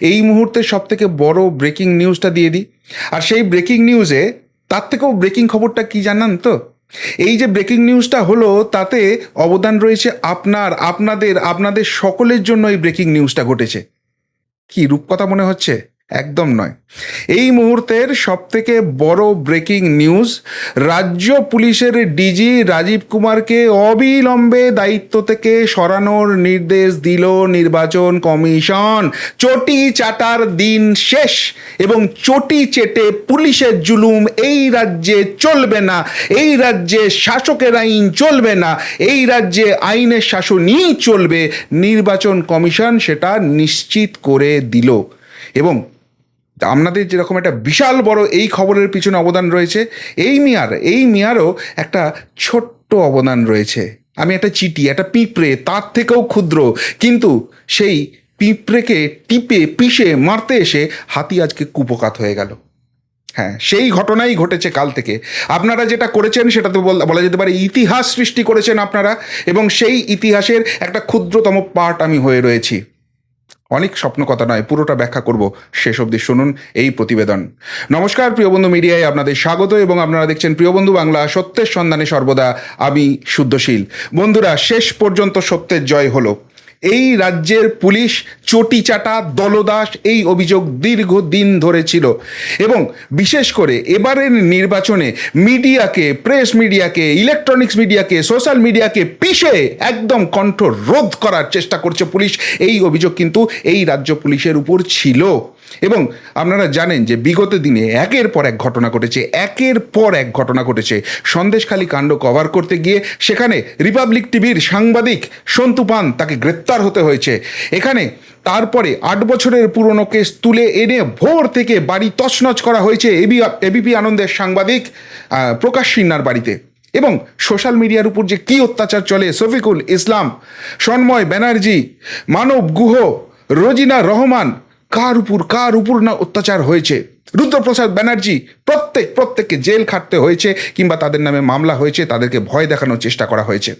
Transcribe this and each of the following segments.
এই মুহূর্তে সব থেকে বড় ব্রেকিং নিউজটা দিয়ে দিই। আর সেই ব্রেকিং নিউজে তার থেকেও ব্রেকিং খবরটা কি জানান তো? এই যে ব্রেকিং নিউজটা হলো, তাতে অবদান রয়েছে আপনার, আপনাদের আপনাদের সকলের জন্য এই ব্রেকিং নিউজটা ঘটেছে। কি রূপকথা মনে হচ্ছে? একদম নয়। এই মুহূর্তের সব থেকে বড় ব্রেকিং নিউজ, রাজ্য পুলিশের ডিজি রাজীব কুমারকে অবিলম্বে দায়িত্ব থেকে সরানোর নির্দেশ দিল নির্বাচন কমিশন। চটি চাটার দিন শেষ এবং চটি চেটে পুলিশের জুলুম, এই রাজ্যে চলবে না, এই রাজ্যে শাসকের আইন চলবে না, এই রাজ্যে আইনের শাসনই চলবে। নির্বাচন কমিশন সেটা নিশ্চিত করে দিল এবং আপনাদের যেরকম একটা বিশাল বড় এই খবরের পিছনে অবদান রয়েছে, এই মিয়ার, এই মিয়ারও একটা ছোট্ট অবদান রয়েছে। আমি একটা চিটি একটা পিঁপড়ে, তার থেকেও ক্ষুদ্র, কিন্তু সেই পিঁপড়েকে টিপে, পিষে, মারতে এসে হাতি আজকে কুপকাত হয়ে গেল। হ্যাঁ সেই ঘটনাই ঘটেছে কাল থেকে। আপনারা যেটা করেছেন সেটা তো বল- বলা যেতে পারে ইতিহাস সৃষ্টি করেছেন আপনারা, এবং সেই ইতিহাসের একটা ক্ষুদ্রতম পার্ট আমি হয়ে রয়েছি। অনেক স্বপ্ন কথা নয়, পুরোটা ব্যাখ্যা করব শেষ অবধি শুনুন এই প্রতিবেদন। নমস্কার প্রিয় বন্ধু মিডিয়ায়, আপনাদের স্বাগত এবং আপনারা দেখছেন প্রিয় বন্ধু বাংলা, সত্যের সন্ধানে সর্বদা আমি শুদ্ধশীল। বন্ধুরা, শেষ পর্যন্ত সত্যের জয় হলো। এই রাজ্যের পুলিশ চটি চাটা, দলদাস এই অভিযোগ দীর্ঘদিন ধরে ছিল। এবং বিশেষ করে এবারের নির্বাচনে মিডিয়াকে, প্রেস মিডিয়াকে, ইলেকট্রনিক্স মিডিয়াকে, সোশ্যাল মিডিয়াকে পিষে একদম কণ্ঠ রোধ করার চেষ্টা করছে পুলিশ। এই অভিযোগ কিন্তু এই রাজ্য পুলিশের উপর ছিল। এবং আপনারা জানেন যে বিগত দিনে একের পর এক ঘটনা ঘটেছে, একের পর এক ঘটনা ঘটেছে। সন্দেশখালী কাণ্ড কভার করতে গিয়ে সেখানে রিপাবলিক টিভির সাংবাদিক সন্তু পান তাকে গ্রেপ্তার হতে হয়েছে। এখানে তারপরে আট বছরের পুরনো কেস তুলে এনে ভোর থেকে বাড়ি তছনছ করা হয়েছে এবি, এবিপি আনন্দের সাংবাদিক প্রকাশ সিন্নার বাড়িতে। এবং সোশ্যাল মিডিয়ার উপর যে কী অত্যাচার চলে শফিকুল ইসলাম, সন্ময় ব্যানার্জি, মানব গুহ, রোজিনা রহমান, কার উপর কার উপর না অত্যাচার হয়েছে? রুদ্রপ্রসাদ ব্যানার্জি প্রত্যেক, প্রত্যেককে জেল খাটতে হয়েছে কিংবা তাদের নামে মামলা হয়েছে, তাদেরকে ভয় দেখানোর চেষ্টা করা হয়েছে।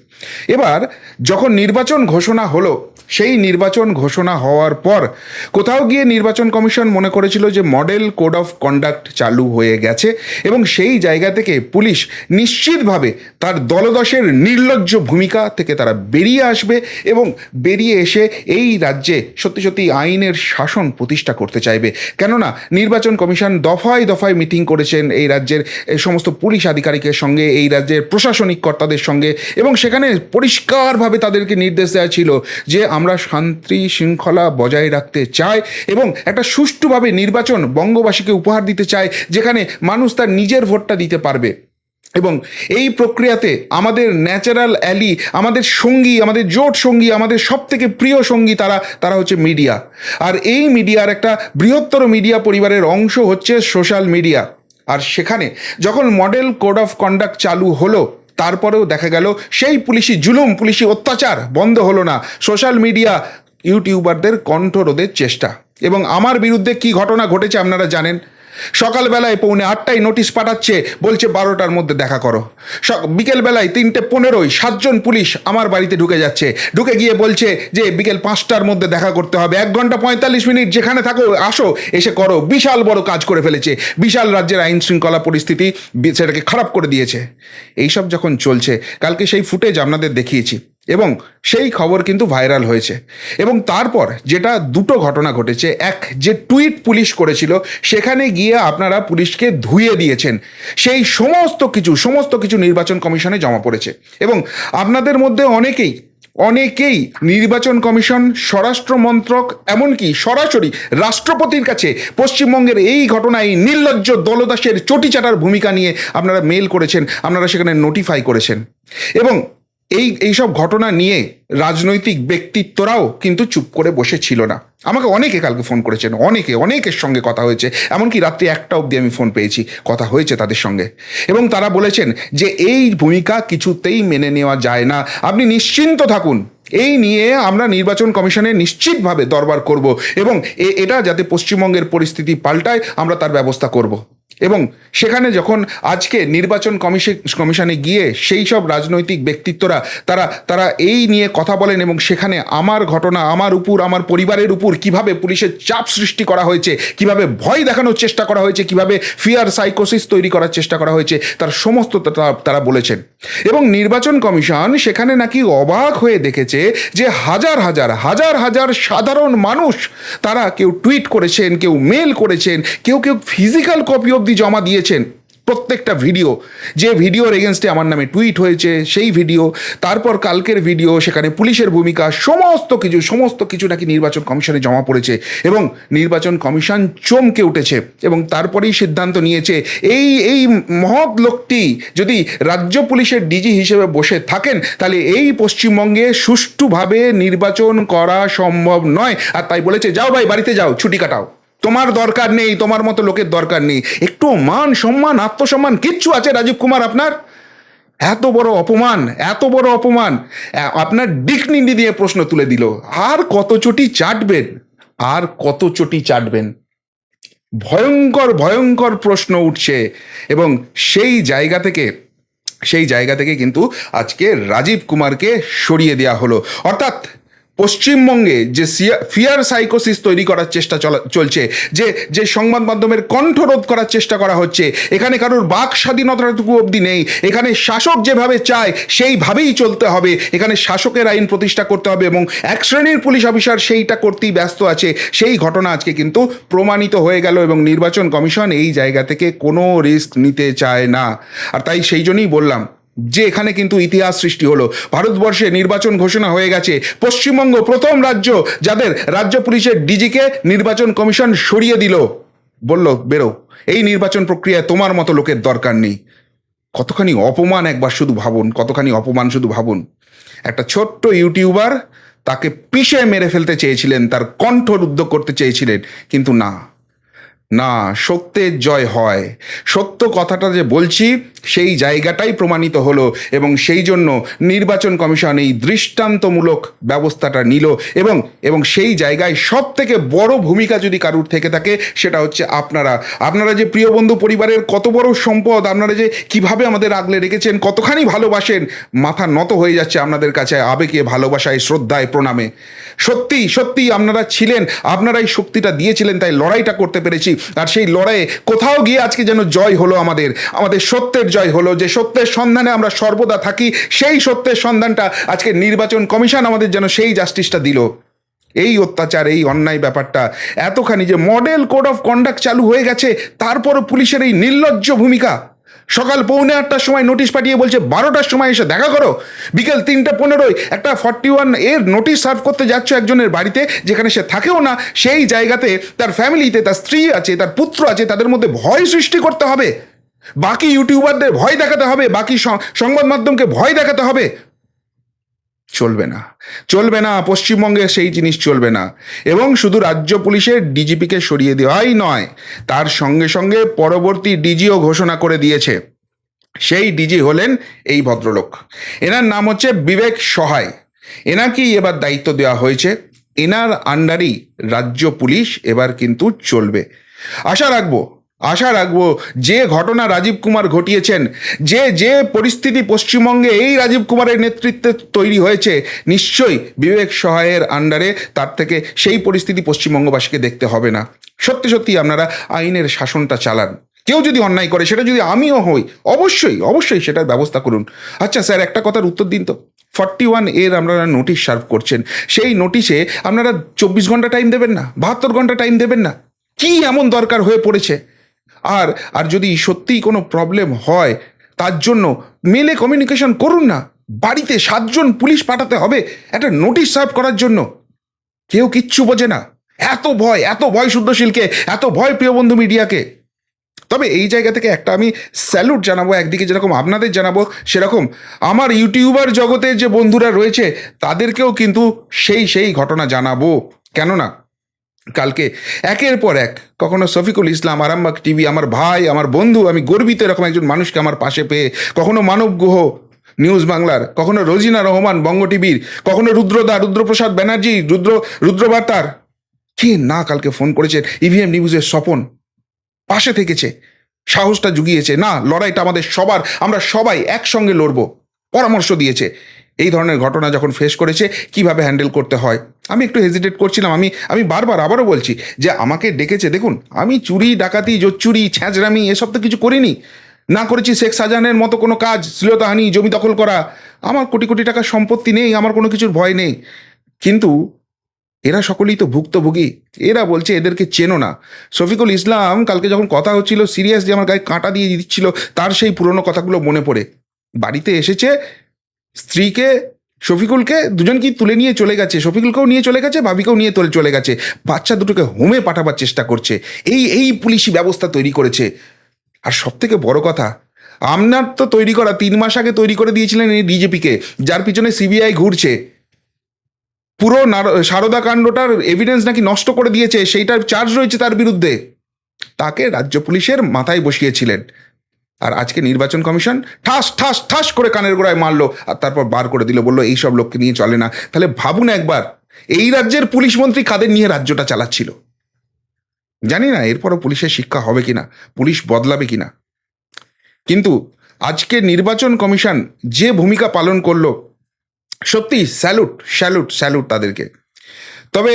এবার যখন নির্বাচন ঘোষণা হলো, সেই নির্বাচন ঘোষণা হওয়ার পর কোথাও গিয়ে নির্বাচন কমিশন মনে করেছিল যে মডেল কোড অফ কন্ডাক্ট চালু হয়ে গেছে এবং সেই জায়গা থেকে পুলিশ নিশ্চিতভাবে তার দলদশের নির্লজ্জ ভূমিকা থেকে তারা বেরিয়ে আসবে এবং বেরিয়ে এসে এই রাজ্যে সত্যি সত্যি আইনের শাসন প্রতিষ্ঠা করতে চাইবে। কেননা নির্বাচন কমিশন দফায় দফায় মিটিং করেছেন এই রাজ্যের সমস্ত পুলিশ আধিকারিকের সঙ্গে, এই রাজ্যের প্রশাসনিক কর্তাদের সঙ্গে এবং সেখানে পরিষ্কারভাবে তাদেরকে নির্দেশ দেওয়া ছিল যে আমরা শান্তি শৃঙ্খলা বজায় রাখতে চাই এবং একটা সুষ্ঠুভাবে নির্বাচন বঙ্গবাসীকে উপহার দিতে চায় যেখানে মানুষ তার নিজের ভোটটা দিতে পারবে। এবং এই প্রক্রিয়াতে আমাদের ন্যাচারাল অ্যালি আমাদের সঙ্গী, আমাদের জোট সঙ্গী, আমাদের সব থেকে প্রিয় সঙ্গী তারা তারা হচ্ছে মিডিয়া আর এই মিডিয়ার একটা বৃহত্তর মিডিয়া পরিবারের অংশ হচ্ছে সোশ্যাল মিডিয়া আর সেখানে যখন মডেল কোড অফ কন্ডাক্ট চালু হলো, তারপরেও দেখা গেল সেই পুলিশি জুলুম, পুলিশি অত্যাচার বন্ধ হলো না। সোশ্যাল মিডিয়া ইউটিউবারদের কণ্ঠরোধের চেষ্টা। এবং আমার বিরুদ্ধে কি ঘটনা ঘটেছে আপনারা জানেন? সকালবেলায় পৌনে আটটায় নোটিশ পাঠাচ্ছে, বলছে বারোটার মধ্যে দেখা করো। বিকেলবেলায় তিনটে পনেরোই সাতজন পুলিশ আমার বাড়িতে ঢুকে যাচ্ছে। ঢুকে গিয়ে বলছে যে বিকেল পাঁচটার মধ্যে দেখা করতে হবে। এক ঘণ্টা পঁয়তাল্লিশ মিনিট যেখানে থাকো, আসো, এসে করো। বিশাল বড় কাজ করে ফেলেছে। বিশাল রাজ্যের আইন শৃঙ্খলা পরিস্থিতি সেটাকে খারাপ করে দিয়েছে। এইসব যখন চলছে, কালকে সেই ফুটেজ আপনাদের দেখিয়েছি। এবং সেই খবর কিন্তু ভাইরাল হয়েছে। এবং তারপর যেটা দুটো ঘটনা ঘটেছে, এক যে টুইট পুলিশ করেছিল, সেখানে গিয়ে আপনারা পুলিশকে ধুয়ে দিয়েছেন। সেই সমস্ত কিছু সমস্ত কিছু নির্বাচন কমিশনে জমা পড়েছে। এবং আপনাদের মধ্যে অনেকেই অনেকেই নির্বাচন কমিশন, স্বরাষ্ট্র মন্ত্রক, এমনকি সরাসরি রাষ্ট্রপতির কাছে পশ্চিমবঙ্গের এই ঘটনায় নির্লজ্জ দলদাসের চটিচাটার ভূমিকা নিয়ে আপনারা মেল করেছেন, আপনারা সেখানে নোটিফাই করেছেন। এবং এই এইসব ঘটনা নিয়ে রাজনৈতিক ব্যক্তিত্বরাও কিন্তু চুপ করে বসে ছিল না। আমাকে অনেকে কালকে ফোন করেছেন, অনেকে, অনেকের সঙ্গে কথা হয়েছে, এমনকি রাত্রি একটা অবধি আমি ফোন পেয়েছি, কথা হয়েছে তাদের সঙ্গে। এবং তারা বলেছেন যে এই ভূমিকা কিছুতেই মেনে নেওয়া যায় না। আপনি নিশ্চিন্ত থাকুন, এই নিয়ে আমরা নির্বাচন কমিশনে নিশ্চিতভাবে দরবার করব এবং এটা যাতে পশ্চিমবঙ্গের পরিস্থিতি পাল্টায়, আমরা তার ব্যবস্থা করব। এবং সেখানে যখন আজকে নির্বাচন কমিশন কমিশনে গিয়ে সেই সব রাজনৈতিক ব্যক্তিত্বরা, তারা তারা এই নিয়ে কথা বলেন এবং সেখানে আমার ঘটনা, আমার উপর, আমার পরিবারের উপর কীভাবে পুলিশের চাপ সৃষ্টি করা হয়েছে, কীভাবে ভয় দেখানোর চেষ্টা করা হয়েছে, কীভাবে ফিয়ার সাইকোসিস তৈরি করার চেষ্টা করা হয়েছে, তার সমস্ত তারা বলেছেন। এবং নির্বাচন কমিশন সেখানে নাকি অবাক হয়ে দেখেছে যে হাজার হাজার হাজার হাজার সাধারণ মানুষ, তারা কেউ টুইট করেছেন, কেউ মেল করেছেন, কেউ কেউ ফিজিক্যাল কপি অবধি জমা দিয়েছেন প্রত্যেকটা ভিডিও। যে ভিডিওর এগেনস্টে আমার নামে টুইট হয়েছে, সেই ভিডিও, তারপর কালকের ভিডিও, সেখানে পুলিশের ভূমিকা, সমস্ত কিছু সমস্ত কিছু নাকি নির্বাচন কমিশনে জমা পড়েছে এবং নির্বাচন কমিশন চমকে উঠেছে এবং তারপরেই সিদ্ধান্ত নিয়েছে, এই এই মহৎ লোকটি যদি রাজ্য পুলিশের ডিজি হিসেবে বসে থাকেন, তাহলে এই পশ্চিমবঙ্গে সুষ্ঠুভাবে নির্বাচন করা সম্ভব নয়। আর তাই বলেছে, যাও ভাই, বাড়িতে যাও, ছুটি কাটাও। তোমার দরকার নেই, তোমার মতো লোকের দরকার নেই। একটু মান সম্মান, আত্মসম্মান কিচ্ছু আছে রাজীব কুমার আপনার? এত বড় অপমান, এত বড় অপমান। আপনার ডিকনিন্দি দিয়ে প্রশ্ন তুলে দিল। আর কত চটি চাটবেন? আর কত চটি চাটবেন? ভয়ঙ্কর ভয়ঙ্কর প্রশ্ন উঠছে। এবং সেই জায়গা থেকে, সেই জায়গা থেকে কিন্তু আজকে রাজীব কুমারকে সরিয়ে দেওয়া হলো। অর্থাৎ পশ্চিমবঙ্গে যে ফিয়ার সাইকোসিস তৈরি করার চেষ্টা চলা, চলছে, যে যে সংবাদ মাধ্যমের কণ্ঠরোধ করার চেষ্টা করা হচ্ছে, এখানে কারোর বাক স্বাধীনতাটুকু অবধি নেই, এখানে শাসক যেভাবে চায়, সেইভাবেই চলতে হবে, এখানে শাসকের আইন প্রতিষ্ঠা করতে হবে এবং এক শ্রেণির পুলিশ অফিসার সেইটা করতেই ব্যস্ত আছে, সেই ঘটনা আজকে কিন্তু প্রমাণিত হয়ে গেল এবং নির্বাচন কমিশন এই জায়গা থেকে কোনো রিস্ক নিতে চায় না। আর তাই সেই জন্যই বললাম যে এখানে কিন্তু ইতিহাস সৃষ্টি হলো। ভারতবর্ষে নির্বাচন ঘোষণা হয়ে গেছে। পশ্চিমবঙ্গ প্রথম রাজ্য যাদের রাজ্য পুলিশের ডিজিকে নির্বাচন কমিশন সরিয়ে দিল। বলল, বেরো, এই নির্বাচন প্রক্রিয়ায় তোমার মতো লোকের দরকার নেই। কতখানি অপমান একবার শুধু ভাবুন, কতখানি অপমান শুধু ভাবুন। একটা ছোট্ট ইউটিউবার তাকে পিষে মেরে ফেলতে চেয়েছিলেন, তার কণ্ঠ রুদ্ধ করতে চেয়েছিলেন, কিন্তু না। না সত্যের জয় হয়। সত্য কথাটা যে বলছি, সেই জায়গাটাই প্রমাণিত হলো এবং সেই জন্য নির্বাচন কমিশন এই দৃষ্টান্তমূলক ব্যবস্থাটা নিল এবং এবং সেই জায়গায় সব থেকে বড় ভূমিকা যদি কারুর থেকে থাকে, সেটা হচ্ছে আপনারা। আপনারা যে প্রিয় বন্ধু পরিবারের কত বড় সম্পদ, আপনারা যে কীভাবে আমাদের আগলে রেখেছেন, কতখানি ভালোবাসেন, মাথা নত হয়ে যাচ্ছে আপনাদের কাছে আবেগে, ভালোবাসায়, শ্রদ্ধায়, প্রণামে। সত্যি সত্যি আপনারা ছিলেন, আপনারাই শক্তিটা দিয়েছিলেন, তাই লড়াইটা করতে পেরেছি। আর সেই লড়াইয়ে কোথাও গিয়ে আজকে যেন জয় হলো আমাদের আমাদের সত্যের জয় হলো, যে সত্যের সন্ধানে আমরা সর্বদা থাকি, সেই সত্যের সন্ধানটা আজকে নির্বাচন কমিশন আমাদের যেন সেই জাস্টিসটা দিল। এই অত্যাচার, এই অন্যায় ব্যাপারটা, এতখানি যে মডেল কোড অফ কন্ডাক্ট চালু হয়ে গেছে, তারপরও পুলিশের এই নির্লজ্জ ভূমিকা। সকাল পৌনে আটটার সময় নোটিশ পাঠিয়ে বলছে, বারোটার সময় এসে দেখা করো। বিকেল তিনটে পনেরোই একটা ফর্টি ওয়ানের নোটিশ সার্ভ করতে যাচ্ছ একজনের বাড়িতে, যেখানে সে থাকেও না, সেই জায়গাতে তার ফ্যামিলিতে তার স্ত্রী আছে, তার পুত্র আছে, তাদের মধ্যে ভয় সৃষ্টি করতে হবে। বাকি ইউটিউবারদের ভয় দেখাতে হবে, বাকি সংবাদ মাধ্যমকে ভয় দেখাতে হবে। চলবে না। চলবে না, পশ্চিমবঙ্গে সেই জিনিস চলবে না। এবং শুধু রাজ্য পুলিশের ডিজিপিকে সরিয়ে দেওয়াই নয়, তার সঙ্গে সঙ্গে পরবর্তী ডিজিও ঘোষণা করে দিয়েছে। সেই ডিজি হলেন এই ভদ্রলোক। এনার নাম হচ্ছে বিবেক সহায়। এনাকেই এবার দায়িত্ব দেওয়া হয়েছে। এনার আন্ডারেই রাজ্য পুলিশ এবার কিন্তু চলবে। আশা রাখব আশা রাখব যে ঘটনা রাজীব কুমার ঘটিয়েছেন, যে যে পরিস্থিতি পশ্চিমবঙ্গে এই রাজীব কুমারের নেতৃত্বে তৈরি হয়েছে, নিশ্চয়ই বিবেক সহায়ের আন্ডারে তার থেকে সেই পরিস্থিতি পশ্চিমবঙ্গবাসীকে দেখতে হবে না। সত্যি সত্যি আপনারা আইনের শাসনটা চালান। কেউ যদি অন্যায় করে, সেটা যদি আমিও হই, অবশ্যই অবশ্যই সেটার ব্যবস্থা করুন। আচ্ছা স্যার, একটা কথার উত্তর দিন তো। ফর্টি ওয়ানের আপনারা নোটিশ সার্ভ করছেন। সেই নোটিশে আপনারা চব্বিশ ঘণ্টা টাইম দেবেন না, বাহাত্তর ঘণ্টা টাইম দেবেন না। কি এমন দরকার হয়ে পড়েছে? আর আর যদি সত্যিই কোনো প্রবলেম হয়, তার জন্য মেলে কমিউনিকেশন করুন না। বাড়িতে সাতজন পুলিশ পাঠাতে হবে, একটা নোটিশ সার্ভ করার জন্য। কেউ কিচ্ছু বোঝে না। এত ভয় এত ভয় শুদ্ধশীলকে, এত ভয় প্রিয় বন্ধু মিডিয়াকে। তবে এই জায়গা থেকে একটা আমি স্যালুট জানাব, একদিকে যেরকম আপনাদের জানাব, সেরকম আমার ইউটিউবার জগতের যে বন্ধুরা রয়েছে, তাদেরকেও কিন্তু সেই সেই ঘটনা জানাব। কেননা কালকে। একের পর এক, কখনো শফিকুল ইসলাম আরামবাগ টিভি, আমার ভাই, আমার বন্ধু, আমি গর্বিত এরকম একজন মানুষকে আমার পাশে পেয়ে, কখনো মানব গুহ নিউজ বাংলার, কখনো রোজিনা রহমান বঙ্গ টিভির, কখনো রুদ্রদা, রুদ্রপ্রসাদ ব্যানার্জি, রুদ্র, রুদ্রবার্তার। কে না কালকে ফোন করেছে? ইভিএম নিউজের স্বপন। পাশে থেকেছে, সাহসটা জুগিয়েছে। না, লড়াইটা আমাদের সবার, আমরা সবাই একসঙ্গে লড়বো। পরামর্শ দিয়েছে। এই ধরনের ঘটনা যখন ফেস করেছে, কীভাবে হ্যান্ডেল করতে হয়? আমি একটু হেজিটেট করছিলাম, আমি আমি বারবার আবারও বলছি যে আমাকে ডেকেছে, দেখুন, আমি চুরি, ডাকাতি, জোচ্চুরি, ছ্যাঁচড়ামি, এসব তো কিছু করিনি। না করেছি শেখ শাহজাহানের মতো কোনো কাজ, শ্লীলতাহানি, জমি দখল করা। আমার কোটি কোটি টাকার সম্পত্তি নেই, আমার কোনো কিছুর ভয় নেই। কিন্তু এরা সকলেই তো ভুক্তভোগী, এরা বলছে এদেরকে চেনো না। শফিকুল ইসলাম, কালকে যখন কথা হচ্ছিল সিরিয়াসলি আমার গায়ে কাঁটা দিয়ে দিচ্ছিল, তার সেই পুরনো কথাগুলো মনে পড়ে। বাড়িতে এসেছে স্ত্রীকে শফিকুলকে দুজনকেই তুলে নিয়ে চলে গেছে? শফিকুলকেও নিয়ে চলে গেছে, ভাবিকেও নিয়ে তোলে চলে গেছে। বাচ্চা দুটোকে হোমে পাঠাবার চেষ্টা করছে। এই এই পুলিশি ব্যবস্থা তৈরি করেছে। আর সব থেকে বড় কথা আপনার তো তৈরি করা, তিন মাস আগে তৈরি করে দিয়েছিলেন এই ডিজেপিকে, যার পিছনে সিবিআই ঘুরছে। পুরো সারদা কাণ্ডটার এভিডেন্স নাকি নষ্ট করে দিয়েছে, সেইটার চার্জ রয়েছে তার বিরুদ্ধে। তাকে রাজ্য পুলিশের মাথায় বসিয়েছিলেন। আর আজকে নির্বাচন কমিশন ঠাস ঠাস ঠাস করে কানের গোড়ায় মারলো আর তারপর বার করে দিল, বলল এইসব লোককে নিয়ে চলে না। তাহলে ভাবুন একবার, এই রাজ্যের পুলিশ মন্ত্রী কাদের নিয়ে রাজ্যটা চালাচ্ছিল? জানি না, এরপরও পুলিশের শিক্ষা হবে কিনা, পুলিশ বদলাবে কিনা। কিন্তু আজকে নির্বাচন কমিশন যে ভূমিকা পালন করল, সত্যি স্যালুট স্যালুট স্যালুট তাদেরকে। তবে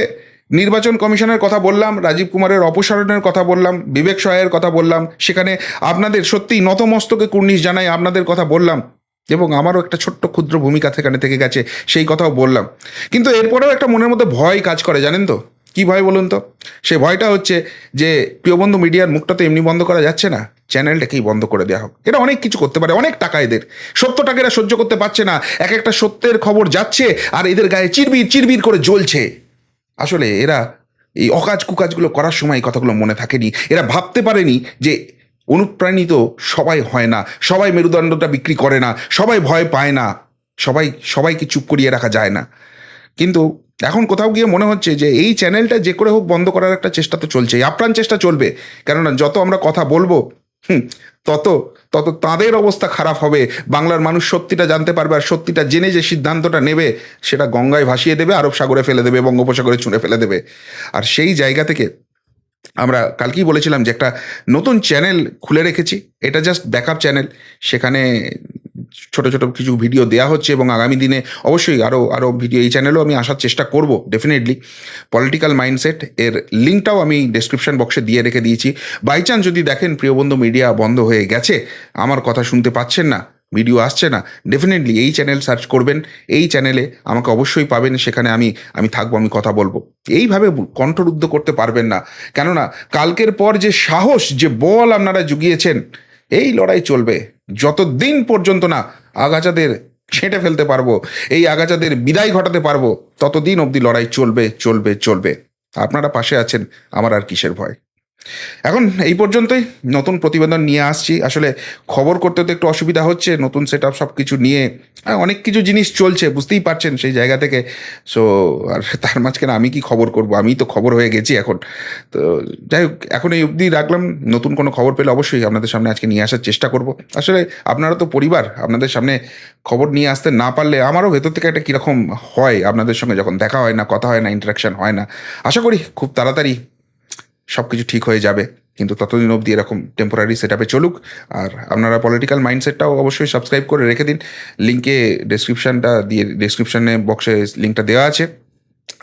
নির্বাচন কমিশনের কথা বললাম, রাজীব কুমারের অপসারণের কথা বললাম, বিবেক সহায়ের কথা বললাম, সেখানে আপনাদের সত্যি নতমস্তকে কুর্নিশ জানাই আপনাদের কথা বললাম, এবং আমারও একটা ছোট্ট ক্ষুদ্র ভূমিকা সেখানে থেকে গেছে, সেই কথাও বললাম। কিন্তু এরপরেও একটা মনের মধ্যে ভয় কাজ করে, জানেন তো? কি ভয় বলুন তো? সেই ভয়টা হচ্ছে যে, প্রিয়বন্ধু মিডিয়ার মুখটা তো এমনি বন্ধ করা যাচ্ছে না, চ্যানেলটাকেই বন্ধ করে দেওয়া হোক। এটা অনেক কিছু করতে পারে, অনেক টাকা এদের। সত্যটাকে এরা সহ্য করতে পারছে না, এক একটা সত্যের খবর যাচ্ছে, আর এদের গায়ে চিরবির চিরবির করে জ্বলছে। আসলে এরা এই অকাজ কুকাজগুলো করার সময় এই কথাগুলো মনে থাকেনি। এরা ভাবতে পারেনি যে অনুপ্রাণিত সবাই হয় না, সবাই মেরুদণ্ডটা বিক্রি করে না, সবাই ভয় পায় না, সবাই, সবাইকে চুপ করিয়ে রাখা যায় না। কিন্তু এখন কোথাও গিয়ে মনে হচ্ছে যে এই চ্যানেলটা যে করে হোক বন্ধ করার একটা চেষ্টা তো চলছে আপ্রাণ চেষ্টা চলবে। কেননা যত আমরা কথা বলব তত তত তাদের অবস্থা খারাপ হবে। বাংলার মানুষ সত্যিটা জানতে পারবে আর সত্যিটা জেনে যে সিদ্ধান্তটা নেবে, সেটা গঙ্গায় ভাসিয়ে দেবে, আরব সাগরে ফেলে দেবে, বঙ্গোপসাগরে ছুঁড়ে ফেলে দেবে। আর সেই জায়গা থেকে আমরা কালকেই বলেছিলাম যে একটা নতুন চ্যানেল খুলে রেখেছি। এটা জাস্ট ব্যাকআপ চ্যানেল সেখানে ছোট ছোট কিছু ভিডিও দেওয়া হচ্ছে এবং আগামী দিনে অবশ্যই আরও আরও ভিডিও এই চ্যানেলেও আমি আসার চেষ্টা করব ডেফিনেটলি পলিটিক্যাল মাইন্ডসেট এর লিঙ্কটাও আমি ডেসক্রিপশন বক্সে দিয়ে রেখে দিয়েছি। বাই চান্স যদি দেখেন প্রিয়বন্ধু মিডিয়া বন্ধ হয়ে গেছে, আমার কথা শুনতে পাচ্ছেন না ভিডিও আসছে না ডেফিনেটলি এই চ্যানেল সার্চ করবেন, এই চ্যানেলে আমাকে অবশ্যই পাবেন, সেখানে আমি আমি থাকব, আমি কথা বলব। এইভাবে কণ্ঠরুদ্ধ করতে পারবেন না। কেননা, কালকের পর যে সাহস, যে বল আপনারা জুগিয়েছেন এই লড়াই চলবে। যতদিন পর্যন্ত না আগাছাদের ছেঁটে ফেলতে পারব, এই আগাছাদের বিদায় ঘটাতে পারব, ততদিন অবধি লড়াই চলবে চলবে চলবে। আপনারা পাশে আছেন, আমার আর কিসের ভয়? এখন এই পর্যন্তই। নতুন প্রতিবেদন নিয়ে আসছি। আসলে খবর করতে তো একটু অসুবিধা হচ্ছে, নতুন সেট আপ সব কিছু নিয়ে অনেক কিছু জিনিস চলছে, বুঝতেই পারছেন সেই জায়গা থেকে। সো আর তার মাঝখানে আমি কি খবর করব? আমি তো খবর হয়ে গেছি এখন। তো যাই হোক, এখন এই অবধি রাখলাম। নতুন কোনো খবর পেলে অবশ্যই আপনাদের সামনে আজকে নিয়ে আসার চেষ্টা করব। আসলে আপনারা তো পরিবার, আপনাদের সামনে খবর নিয়ে আসতে না পারলে আমারও ভেতর থেকে একটা কীরকম হয়। আপনাদের সঙ্গে যখন দেখা হয় না, কথা হয় না ইন্টারাকশন হয় না। আশা করি খুব তাড়াতাড়ি সব কিছু ঠিক হয়ে যাবে। কিন্তু ততদিন অবধি এরকম টেম্পোরারি সেট আপে চলুক। আর আপনারা পলিটিক্যাল মাইন্ডসেটটাও অবশ্যই সাবস্ক্রাইব করে রেখে দিন। লিঙ্কে ডেসক্রিপশনটা দিয়ে ডেসক্রিপশানে বক্সে লিঙ্কটা দেওয়া আছে।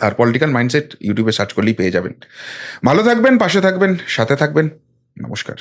আর পলিটিক্যাল মাইন্ডসেট ইউটিউবে সার্চ করলেই পেয়ে যাবেন। ভালো থাকবেন, পাশে থাকবেন, সাথে থাকবেন। নমস্কার।